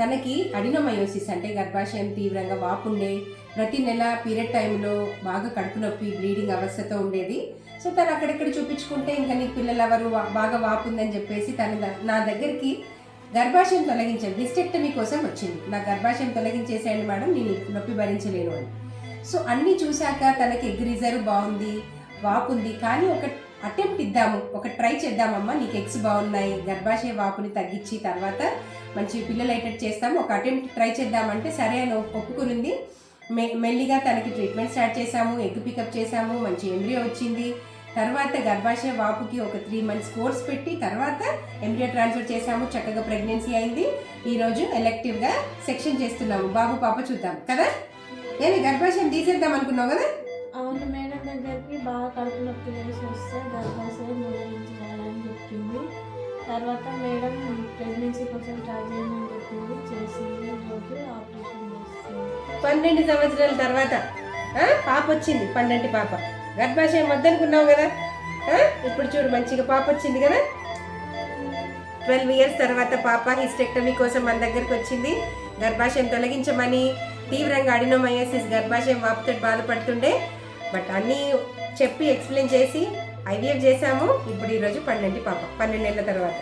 తనకి అడినోమయోసిస్ అంటే గర్భాశయం తీవ్రంగా వాపుండే ప్రతి నెల పీరియడ్ టైంలో బాగా కడుపు నొప్పి బ్లీడింగ్ అవస్థతో ఉండేది. సో తను అక్కడెక్కడ చూపించుకుంటే ఇంకా నీ పిల్లలు ఎవరు బాగా వాపుందని చెప్పేసి తను నా దగ్గరికి గర్భాశయం తొలగించండి. డిస్టెక్టమీ కోసం వచ్చింది. నా గర్భాశయం తొలగించేసేయండి మేడం నేను నొప్పి భరించలేను అని. సో అన్నీ చూశాక తనకి ఎగ్ రిజర్వ్ బాగుంది వాపుంది కానీ ఒక అటెంప్ట్ ఇద్దాము. ఒక ట్రై చేద్దామమ్మా. నీకు ఎగ్స్ బాగున్నాయి. గర్భాశయ వాపుని తగ్గించి తర్వాత మంచి పిల్లలు అయ్యేటట్టు చేస్తాము. ఒక అటెంప్ట్ ట్రై చేద్దామంటే సరే అని ఒప్పుకునింది. మె మెల్లిగా తనకి ట్రీట్మెంట్ స్టార్ట్ చేసాము ఎగ్ పికప్ చేసాము మంచి ఎంబ్రియో వచ్చింది. తర్వాత గర్భాశయ వాపుకి ఒక త్రీ మంత్స్ కోర్స్ పెట్టి తర్వాత ఎంబ్రియో ట్రాన్స్ఫర్ చేసాము చక్కగా ప్రెగ్నెన్సీ అయింది. ఈరోజు ఎలెక్టివ్గా సెక్షన్ చేస్తున్నాము. బాబు పాప చూద్దాం. కదా? ఏమి గర్భాశయం తీసేద్దాం అనుకున్నావు కదా? అవును మేడం. దగ్గరికి బాగా కడుపు నొప్పి వేసి వస్తే గర్భాశయం నిర్వహించాలని చెప్పింది. తర్వాత మేడం ప్రెగ్నెన్సీ కోసం ట్రై చేయమని చెప్పింది. చేసింది. రోజు ఆపరేషన్ చేస్తుంది పన్నెండు సంవత్సరాల తర్వాత పాప వచ్చింది. పన్నెండు పాప. గర్భాశయం వద్దనుకున్నావు కదా? ఇప్పుడు చూడు మంచిగా పాప వచ్చింది కదా? ట్వెల్వ్ ఇయర్స్ తర్వాత పాప హిస్టెక్టమీ కోసం మన దగ్గరికి వచ్చింది. గర్భాశయం తొలగించమని తీవ్రంగా అడినోమయోసిస్ గర్భాశయం వాపుతో బాధపడుతుండే బట్ అన్నీ చెప్పి ఎక్స్ప్లెయిన్ చేసి ఐవీఎఫ్ చేసాము. ఇప్పుడు ఈరోజు పన్నెండు పాప పన్నెండు నెలల తర్వాత.